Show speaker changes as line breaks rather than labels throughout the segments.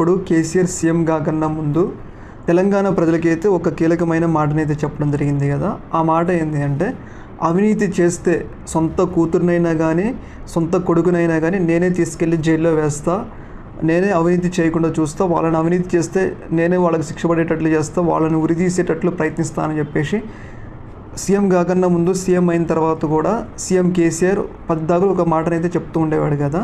అప్పుడు కేసీఆర్ సీఎం కాకన్నా ముందు తెలంగాణ ప్రజలకైతే ఒక కీలకమైన మాటనైతే చెప్పడం జరిగింది కదా. ఆ మాట ఏంటి అంటే అవినీతి చేస్తే సొంత కూతురునైనా కానీ సొంత కొడుకునైనా కానీ నేనే తీసుకెళ్ళి జైల్లో వేస్తా నేనే అవినీతి చేయకుండా చూస్తా వాళ్ళని అవినీతి చేస్తే నేనే వాళ్ళకి శిక్ష పడేటట్లు చేస్తా వాళ్ళని ఉరి తీసేటట్లు ప్రయత్నిస్తానని చెప్పేసి సీఎం కాకన్నా ముందు సీఎం అయిన తర్వాత కూడా సీఎం కేసీఆర్ పద్దాకులు ఒక మాటనైతే చెప్తూ ఉండేవాడు కదా.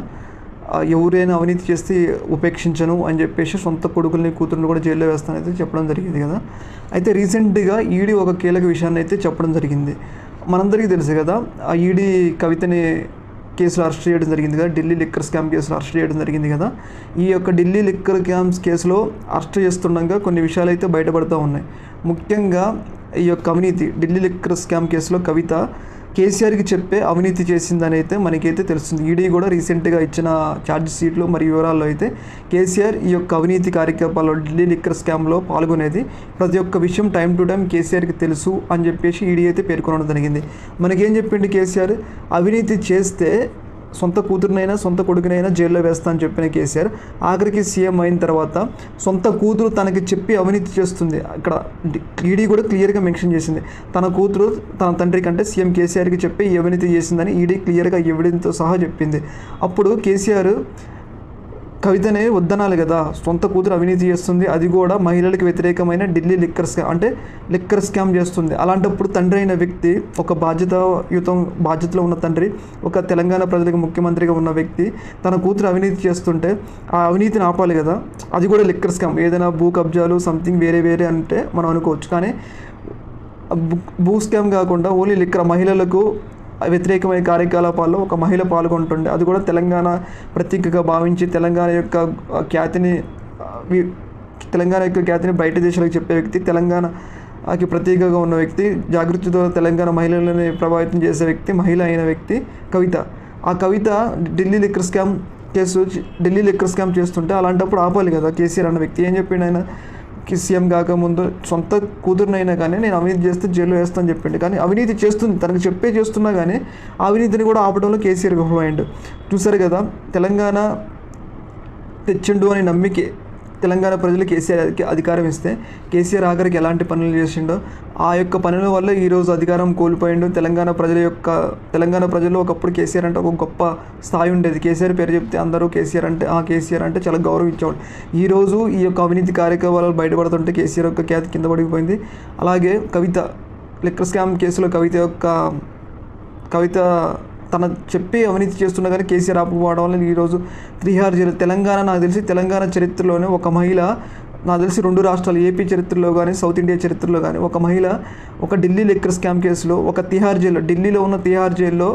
ఎవరైనా అవినీతి చేస్తే ఉపేక్షించను అని చెప్పేసి సొంత కొడుకుల్ని కూతుర్ని కూడా జైల్లో వేస్తానైతే చెప్పడం జరిగింది కదా. అయితే రీసెంట్గా ఈడీ ఒక కీలక విషయాన్ని అయితే చెప్పడం జరిగింది. మనందరికీ తెలుసు కదా ఆ ఈడీ కవితని కేసులు అరెస్ట్ చేయడం జరిగింది కదా ఢిల్లీ లిక్కర్ స్కామ్ కేసులు అరెస్ట్ చేయడం జరిగింది కదా. ఈ యొక్క ఢిల్లీ లిక్కర్ స్కామ్స్ కేసులో అరెస్ట్ చేస్తుండగా కొన్ని విషయాలు అయితే బయటపడుతూ ఉన్నాయి. ముఖ్యంగా ఈ యొక్క అవినీతి ఢిల్లీ లిక్కర్ స్కామ్ కేసులో కవిత కేసీఆర్కి చెప్పే అవినీతి చేసిందని అయితే మనకైతే తెలుస్తుంది. ఈడీ కూడా రీసెంట్గా ఇచ్చిన ఛార్జ్ షీట్లు మరియు వివరాల్లో అయితే కేసీఆర్ ఈ యొక్క అవినీతి కార్యకలాపాల్లో ఢిల్లీ లిక్కర్ స్కామ్లో పాల్గొనేది. ప్రతి ఒక్క విషయం టైం టు టైం కేసీఆర్కి తెలుసు అని చెప్పేసి ఈడీ అయితే పేర్కొనడం జరిగింది. మనకేం చెప్పిండు కేసీఆర్? అవినీతి చేస్తే సొంత కూతురునైనా సొంత కొడుకునైనా జైల్లో వేస్తా అని చెప్పిన కేసీఆర్. ఆఖరికి సీఎం అయిన తర్వాత సొంత కూతురు తనకి చెప్పి అవినీతి చేస్తుంది. అక్కడ ఈడీ కూడా క్లియర్గా మెన్షన్ చేసింది. తన కూతురు తన తండ్రి కంటే సీఎం కేసీఆర్కి చెప్పి అవినీతి చేసిందని ఈడీ క్లియర్గా ఎవిడెన్స్తో సహా చెప్పింది. అప్పుడు కేసీఆర్ కవితనే వద్దనాలి కదా సొంత కూతురు అవినీతి చేస్తుంది. అది కూడా మహిళలకు వ్యతిరేకమైన ఢిల్లీ లిక్కర్ స్కామ్ అంటే లిక్కర్ స్కామ్ చేస్తుంది. అలాంటప్పుడు తండ్రి అయిన వ్యక్తి ఒక బాధ్యతాయుతం బాధ్యతలో ఉన్న తండ్రి ఒక తెలంగాణ ప్రజలకు ముఖ్యమంత్రిగా ఉన్న వ్యక్తి తన కూతురు అవినీతి చేస్తుంటే ఆ అవినీతిని ఆపాలి కదా అది కూడా లిక్కర్ స్కామ్. ఏదైనా భూ కబ్జాలు సంథింగ్ వేరే వేరే అంటే మనం అనుకోవచ్చు. కానీ భూ- భూ స్కామ్ కాకుండా ఓన్లీ లిక్కర్ మహిళలకు వ్యతిరేకమైన కార్యకలాపాల్లో ఒక మహిళ పాల్గొంటుండే. అది కూడా తెలంగాణ ప్రతీకగా భావించి తెలంగాణ యొక్క ఖ్యాతిని తెలంగాణ యొక్క ఖ్యాతిని బయట దేశాలకు చెప్పే వ్యక్తి తెలంగాణకి ప్రతీకగా ఉన్న వ్యక్తి జాగృతితో తెలంగాణ మహిళలని ప్రభావితం చేసే వ్యక్తి మహిళ అయిన వ్యక్తి కవిత. ఆ Kavitha Delhi liquor scam case Delhi liquor scam చేస్తుంటే అలాంటప్పుడు ఆపాలి కదా కేసీఆర్ అన్న వ్యక్తి. ఏం చెప్పిండు ఆయన? కి సీఎం కాకముందు సొంత కూతురునైనా కానీ నేను అవినీతి చేస్తే జైల్లో వేస్తాను చెప్పిండు. కానీ అవినీతి చేస్తుంది. తనకు చెప్పే చేస్తున్నా కానీ అవినీతిని కూడా ఆపడంలో కేసీఆర్ విఫలమైండు చూసారు కదా తెలంగాణ తెచ్చిండు అని నమ్మికి తెలంగాణ ప్రజలు కేసీఆర్కి అధికారం ఇస్తే కేసీఆర్ ఆఖరికి ఎలాంటి పనులు చేసిండో ఆ యొక్క పనుల వల్ల ఈరోజు అధికారం కోల్పోయిండు. తెలంగాణ ప్రజల యొక్క తెలంగాణ ప్రజల్లో ఒకప్పుడు కేసీఆర్ అంటే ఒక గొప్ప స్థాయి ఉండేది. కేసీఆర్ పేరు చెప్తే అందరూ కేసీఆర్ అంటే ఆ కేసీఆర్ అంటే చాలా గౌరవించేవాడు ఈరోజు ఈ యొక్క అవినీతి కార్యక్రమాలు బయటపడుతుంటే కేసీఆర్ యొక్క ఖ్యాతి కింద పడిపోయింది. అలాగే కవిత లిక్కర్ స్కామ్ కేసులో కవిత యొక్క కవిత తన చెప్పి అవినీతి చేస్తున్నా కానీ కేసీఆర్ ఆపుకోవడం వల్ల ఈరోజు త్రిహార్ జైలు. తెలంగాణ నాకు తెలిసి తెలంగాణ చరిత్రలోనే ఒక మహిళ నాకు తెలిసి రెండు రాష్ట్రాలు ఏపీ చరిత్రలో కానీ సౌత్ ఇండియా చరిత్రలో కానీ ఒక మహిళ ఒక ఢిల్లీ లెక్కర్ స్కామ్ కేసులో ఒక తిహార్ జైల్లో ఢిల్లీలో ఉన్న తిహార్ జైల్లో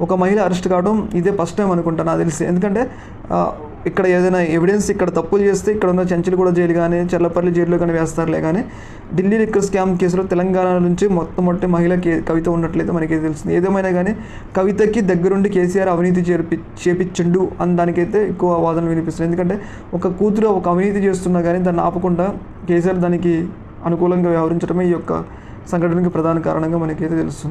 ఒక మహిళ అరెస్ట్ కావడం ఇదే ఫస్ట్ టైం అనుకుంటా నాకు తెలిసి. ఎందుకంటే ఇక్కడ ఏదైనా ఎవిడెన్స్ ఇక్కడ తప్పులు చేస్తే ఇక్కడ ఉన్న చెంచలగూడ జైలు కానీ చల్లపల్లి జైల్లో కానీ వేస్తారులే కానీ ఢిల్లీ లిక్కర్ స్కామ్ కేసులో తెలంగాణ నుంచి మొత్తం మొట్టి మహిళ కే- కవిత ఉన్నట్లయితే మనకి తెలుస్తుంది. ఏదేమైనా కానీ కవితకి దగ్గరుండి కేసీఆర్ అవినీతి చేపి చేపించండు అని దానికైతే ఎక్కువ వాదనలు వినిపిస్తుంది. ఎందుకంటే ఒక కూతురు ఒక అవినీతి చేస్తున్నా కానీ దాన్ని ఆపకుండా కేసీఆర్ దానికి అనుకూలంగా వ్యవహరించడమే ఈ యొక్క సంఘటనకి ప్రధాన కారణంగా మనకైతే తెలుస్తుంది.